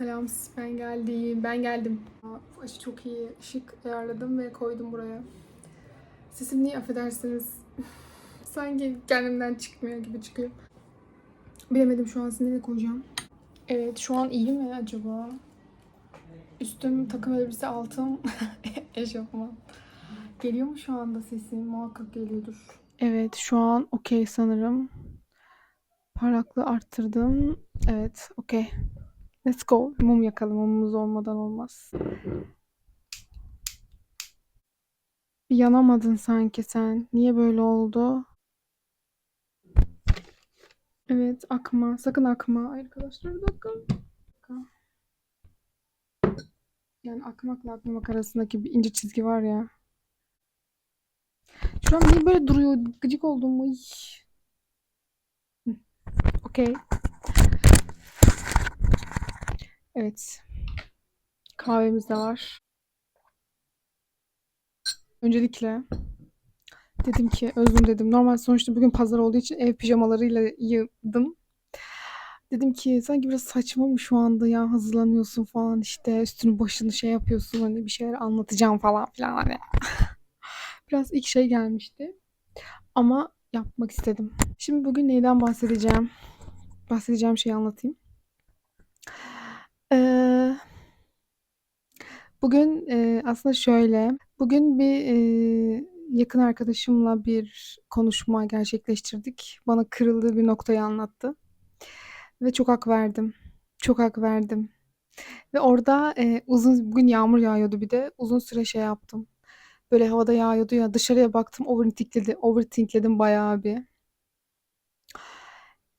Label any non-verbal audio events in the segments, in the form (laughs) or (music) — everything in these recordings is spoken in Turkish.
Selam, ben geldim. Ben geldim. Aşı çok iyi. Işık ayarladım ve koydum buraya. Sesim niye affedersiniz? (laughs) Sanki kendimden çıkmıyor gibi çıkıyor. Bilemedim şu an size ne koyacağım. Evet, şu an iyi mi acaba? Üstüm takım elbise, altım (laughs) eşofman. Geliyor mu şu anda sesim? Muhakkak geliyordur. Evet, şu an okey sanırım. Parlaklığı arttırdım. Evet, okey. Let's go. Mum yakalım. Mumumuz olmadan olmaz. Bir yanamadın sanki sen. Niye böyle oldu? Evet, akma. Sakın akma. Arkadaşlar bakın. Yani akmakla akmamak arasındaki bir ince çizgi var ya. Şu an niye böyle duruyor? Gıcık oldum. Okey. Evet. Kahvemiz de var. Öncelikle dedim ki Özgün dedim. Normal sonuçta bugün pazar olduğu için ev pijamalarıyla yığdım. Dedim ki sanki biraz saçma mı şu anda ya hazırlanıyorsun falan işte üstünü başını şey yapıyorsun hani bir şeyler anlatacağım falan filan hani. (laughs) Biraz ilk şey gelmişti. Ama yapmak istedim. Şimdi bugün neyden bahsedeceğim? Bahsedeceğim şeyi anlatayım. Bugün eee, aslında şöyle, bugün bir eee, yakın arkadaşımla bir konuşma gerçekleştirdik. Bana kırıldığı bir noktayı anlattı. Ve çok hak verdim. Çok hak verdim. Ve orada eee, uzun, bugün yağmur yağıyordu bir de. Uzun süre şey yaptım. Böyle havada yağıyordu ya dışarıya baktım overthinkledim, overthinkledim bayağı bir.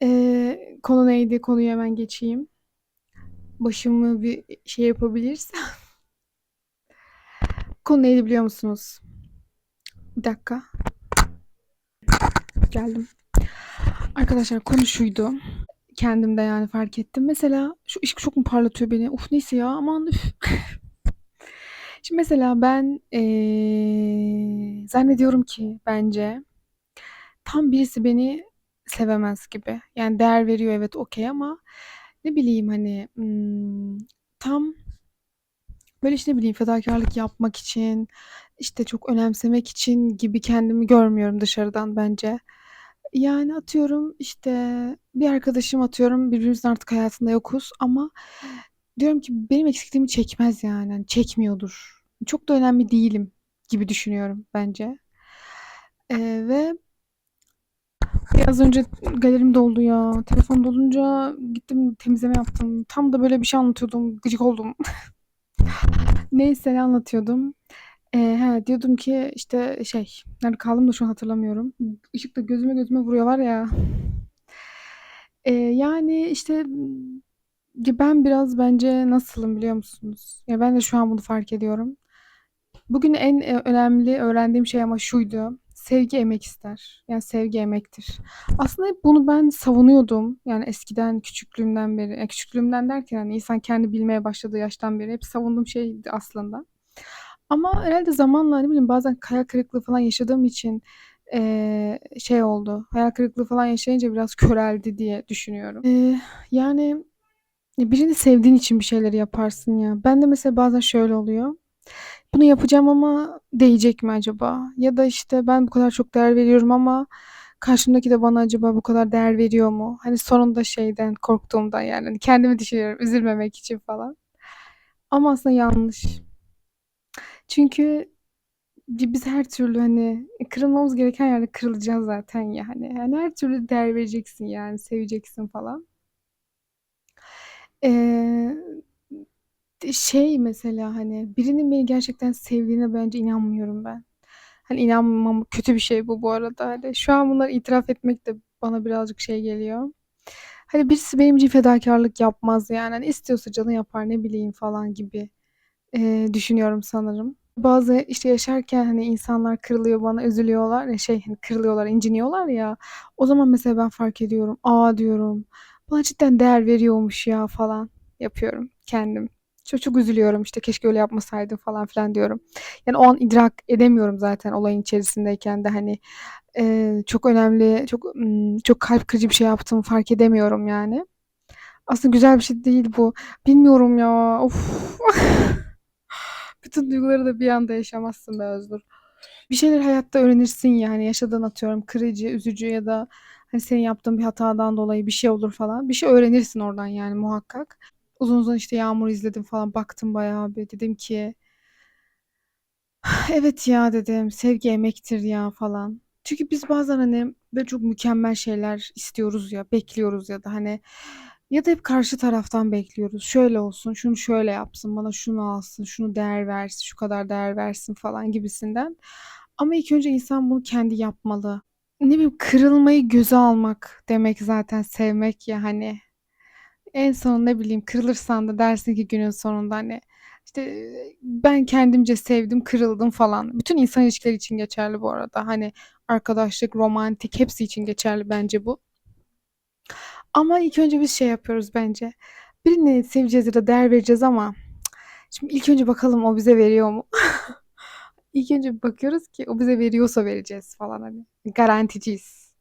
Eee, konu neydi? Konuyu hemen geçeyim başımı bir şey yapabilirsem. Konu neydi biliyor musunuz? Bir dakika. Geldim. Arkadaşlar konu şuydu. Kendimde yani fark ettim. Mesela şu ışık çok mu parlatıyor beni? Uf neyse ya aman üf. (laughs) Şimdi mesela ben eee, zannediyorum ki bence tam birisi beni sevemez gibi. Yani değer veriyor evet okey ama ne bileyim hani hmm, tam böyle işte ne bileyim fedakarlık yapmak için işte çok önemsemek için gibi kendimi görmüyorum dışarıdan bence. Yani atıyorum işte bir arkadaşım atıyorum birbirimizin artık hayatında yokuz ama diyorum ki benim eksikliğimi çekmez yani. Hani çekmiyordur. Çok da önemli değilim gibi düşünüyorum bence. Ee, ve biraz önce galerim doldu ya. Telefon dolunca gittim temizleme yaptım. Tam da böyle bir şey anlatıyordum. Gıcık oldum. (laughs) Neyse ne anlatıyordum. Ee, he, diyordum ki işte şey nerede kaldım da şu an hatırlamıyorum. Işık da gözüme gözüme vuruyor var ya. Ee, yani işte ben biraz bence nasılım biliyor musunuz? Ya ben de şu an bunu fark ediyorum. Bugün en e, önemli öğrendiğim şey ama şuydu. Sevgi emek ister. Yani sevgi emektir. Aslında hep bunu ben savunuyordum. Yani eskiden küçüklüğümden beri. Yani küçüklüğümden derken hani insan kendi bilmeye başladığı yaştan beri hep savunduğum şeydi aslında. Ama herhalde zamanla ne bileyim bazen hayal kırıklığı falan yaşadığım için eee, şey oldu. Hayal kırıklığı falan yaşayınca biraz köreldi diye düşünüyorum. Eee, yani birini sevdiğin için bir şeyleri yaparsın ya. Ben de mesela bazen şöyle oluyor. Bunu yapacağım ama değecek mi acaba? Ya da işte ben bu kadar çok değer veriyorum ama karşımdaki de bana acaba bu kadar değer veriyor mu? Hani sonunda şeyden korktuğumdan yani hani kendimi düşünüyorum üzülmemek için falan. Ama aslında yanlış. Çünkü biz her türlü hani kırılmamız gereken yerde kırılacağız zaten yani. Yani her türlü değer vereceksin yani seveceksin falan. Ee, şey mesela hani birinin beni gerçekten sevdiğine bence inanmıyorum ben. Hani inanmam kötü bir şey bu bu arada. Hani şu an bunları itiraf etmek de bana birazcık şey geliyor. Hani birisi benim için fedakarlık yapmaz yani. Hani istiyorsa canı yapar ne bileyim falan gibi eee, düşünüyorum sanırım. Bazı işte yaşarken hani insanlar kırılıyor bana üzülüyorlar ya şey hani kırılıyorlar inciniyorlar ya o zaman mesela ben fark ediyorum aa diyorum bana cidden değer veriyormuş ya falan yapıyorum kendim. Çok çok üzülüyorum işte keşke öyle yapmasaydım falan filan diyorum. Yani o an idrak edemiyorum zaten olayın içerisindeyken de hani eee, çok önemli çok çok kalp kırıcı bir şey yaptığımı fark edemiyorum yani. Aslında güzel bir şey değil bu. Bilmiyorum ya. Of. (laughs) Bütün duyguları da bir anda yaşamazsın be Özgür. Bir şeyler hayatta öğrenirsin yani yaşadığın atıyorum kırıcı, üzücü ya da hani senin yaptığın bir hatadan dolayı bir şey olur falan. Bir şey öğrenirsin oradan yani muhakkak. Uzun uzun işte Yağmur izledim falan baktım bayağı bir dedim ki evet ya dedim sevgi emektir ya falan. Çünkü biz bazen hani böyle çok mükemmel şeyler istiyoruz ya bekliyoruz ya da hani ya da hep karşı taraftan bekliyoruz. Şöyle olsun, şunu şöyle yapsın, bana şunu alsın, şunu değer versin, şu kadar değer versin falan gibisinden. Ama ilk önce insan bunu kendi yapmalı. Ne bileyim kırılmayı göze almak demek zaten sevmek ya hani. En son ne bileyim kırılırsan da dersin ki günün sonunda hani işte ben kendimce sevdim, kırıldım falan. Bütün insan ilişkileri için geçerli bu arada. Hani arkadaşlık, romantik hepsi için geçerli bence bu. Ama ilk önce biz şey yapıyoruz bence. Birini seveceğiz ya da değer vereceğiz ama şimdi ilk önce bakalım o bize veriyor mu? (laughs) İlk önce bakıyoruz ki o bize veriyorsa vereceğiz falan hani. Garanticiyiz.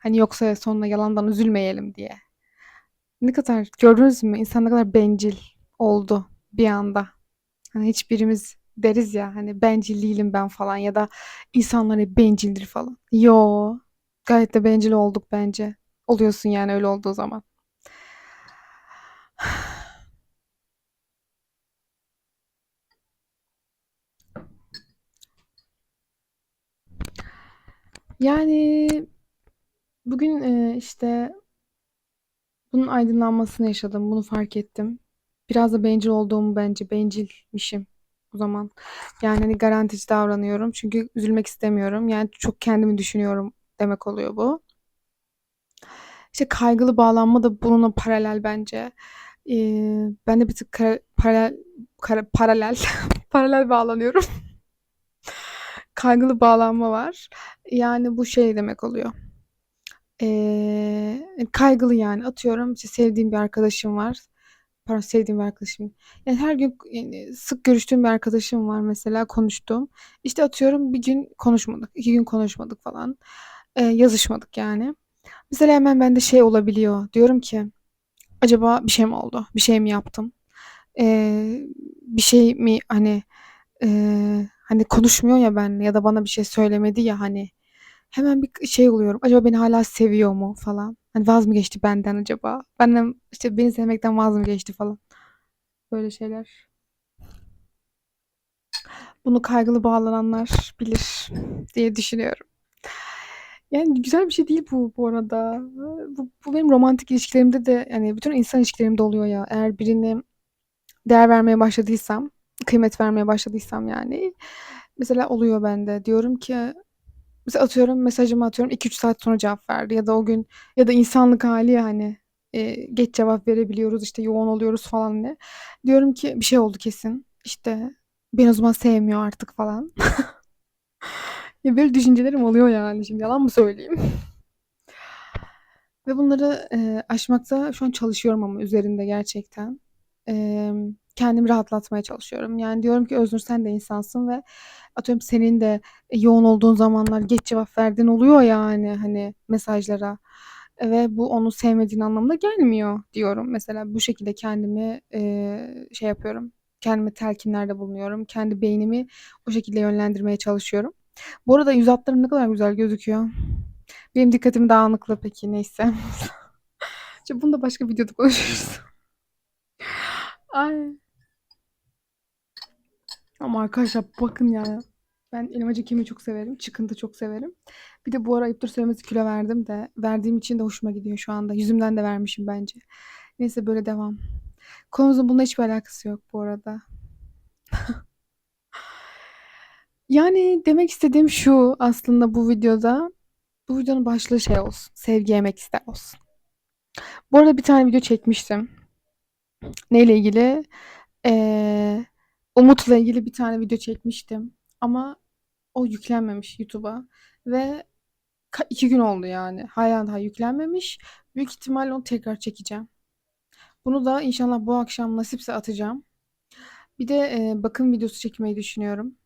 Hani yoksa sonuna yalandan üzülmeyelim diye. Ne kadar gördünüz mü? İnsan ne kadar bencil oldu bir anda. Hani hiçbirimiz deriz ya hani bencil değilim ben falan ya da insanlar hep bencildir falan. Yo, gayet de bencil olduk bence. Oluyorsun yani öyle olduğu zaman. (sighs) Yani bugün işte bunun aydınlanmasını yaşadım. Bunu fark ettim. Biraz da bencil olduğumu bence bencilmişim o zaman. Yani hani garantici davranıyorum. Çünkü üzülmek istemiyorum. Yani çok kendimi düşünüyorum demek oluyor bu. İşte kaygılı bağlanma da bununla paralel bence. Ee, ben de bir tık kara- paralel kara- paralel (laughs) paralel bağlanıyorum. (laughs) Kaygılı bağlanma var. Yani bu şey demek oluyor. Ee, kaygılı yani atıyorum işte sevdiğim bir arkadaşım var. Pardon sevdiğim bir arkadaşım. Yani her gün yani sık görüştüğüm bir arkadaşım var mesela konuştuğum. İşte atıyorum bir gün konuşmadık, iki gün konuşmadık falan. Ee, yazışmadık yani. Mesela hemen bende şey olabiliyor. Diyorum ki acaba bir şey mi oldu? Bir şey mi yaptım? Ee, bir şey mi hani ee, hani konuşmuyor ya benimle ya da bana bir şey söylemedi ya hani hemen bir şey oluyorum. Acaba beni hala seviyor mu falan. Hani vaz mı geçti benden acaba? Benden işte beni sevmekten vaz mı geçti falan. Böyle şeyler. Bunu kaygılı bağlananlar bilir diye düşünüyorum. Yani güzel bir şey değil bu bu arada. Bu, bu benim romantik ilişkilerimde de yani bütün insan ilişkilerimde oluyor ya. Eğer birini değer vermeye başladıysam, kıymet vermeye başladıysam yani mesela oluyor bende. Diyorum ki mesela atıyorum mesajımı atıyorum 2-3 saat sonra cevap verdi ya da o gün ya da insanlık hali ya hani e, geç cevap verebiliyoruz işte yoğun oluyoruz falan ne. Diyorum ki bir şey oldu kesin. İşte beni o zaman sevmiyor artık falan. (laughs) Ya böyle düşüncelerim oluyor yani şimdi yalan mı söyleyeyim? (laughs) Ve bunları e, aşmakta şu an çalışıyorum ama üzerinde gerçekten. E, kendimi rahatlatmaya çalışıyorum. Yani diyorum ki Öznur sen de insansın ve atıyorum senin de yoğun olduğun zamanlar geç cevap verdiğin oluyor yani hani mesajlara. E, Ve bu onu sevmediğin anlamına gelmiyor diyorum. Mesela bu şekilde kendimi e, şey yapıyorum. Kendime telkinlerde bulunuyorum. Kendi beynimi o şekilde yönlendirmeye çalışıyorum. Bu arada yüz hatlarım ne kadar güzel gözüküyor. Benim dikkatim dağınıklı peki neyse. (laughs) İşte bunu da başka videoda konuşuruz. Ay. Ama arkadaşlar bakın ya. Ben elmacık kemiği çok severim. Çıkıntı çok severim. Bir de bu ara ayıptır söylemesi kilo verdim de. Verdiğim için de hoşuma gidiyor şu anda. Yüzümden de vermişim bence. Neyse böyle devam. Konumuzun bununla hiçbir alakası yok bu arada. (laughs) Yani demek istediğim şu aslında bu videoda. Bu videonun başlığı şey olsun. Sevgi yemek ister olsun. Bu arada bir tane video çekmiştim. Neyle ilgili? Ee, Umut'la ilgili bir tane video çekmiştim. Ama o yüklenmemiş YouTube'a. Ve iki gün oldu yani. Hala daha yüklenmemiş. Büyük ihtimalle onu tekrar çekeceğim. Bunu da inşallah bu akşam nasipse atacağım. Bir de e, bakım videosu çekmeyi düşünüyorum.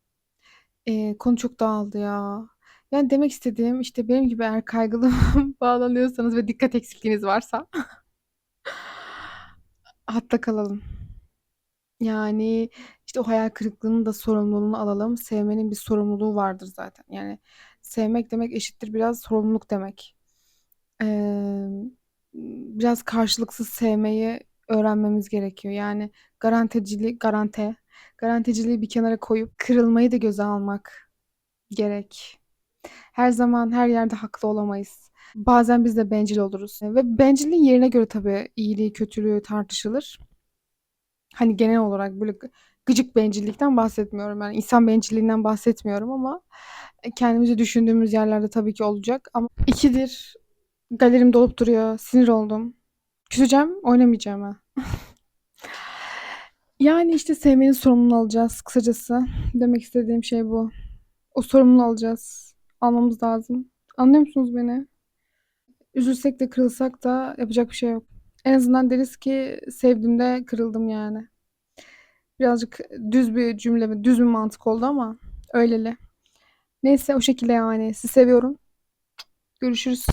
E, konu çok dağıldı ya. Yani demek istediğim işte benim gibi eğer kaygılı (laughs) bağlanıyorsanız ve dikkat eksikliğiniz varsa (laughs) Hatta kalalım. Yani, işte, o hayal kırıklığının da sorumluluğunu alalım. Sevmenin bir sorumluluğu vardır zaten. Yani, sevmek demek eşittir biraz sorumluluk demek. Emm, biraz karşılıksız sevmeyi öğrenmemiz gerekiyor. Yani, garanticili garante garanticiliği bir kenara koyup kırılmayı da göze almak gerek. Her zaman her yerde haklı olamayız. Bazen biz de bencil oluruz ve bencilliğin yerine göre tabii iyiliği, kötülüğü tartışılır. Hani, genel olarak böyle gı gıcık bencillikten bahsetmiyorum. Yani, insan bencilliğinden bahsetmiyorum ama, eee, kendimizi düşündüğümüz yerlerde tabii ki olacak ama 2'dir galerim dolup duruyor. Sinir oldum. Küseceğim, oynamayacağım ha. (laughs) Yani, işte, sevmenin sorumluluğunu alacağız kısacası. Demek istediğim şey bu. O sorumluluğu alacağız. Almamız lazım. Anlıyor musunuz beni? Üzülsek de kırılsak da yapacak bir şey yok. En azından deriz ki sevdiğimde kırıldım yani. Birazcık düz bir cümle mi, düz bir mantık oldu ama öyleli. Neyse o şekilde yani. Sizi seviyorum. Görüşürüz.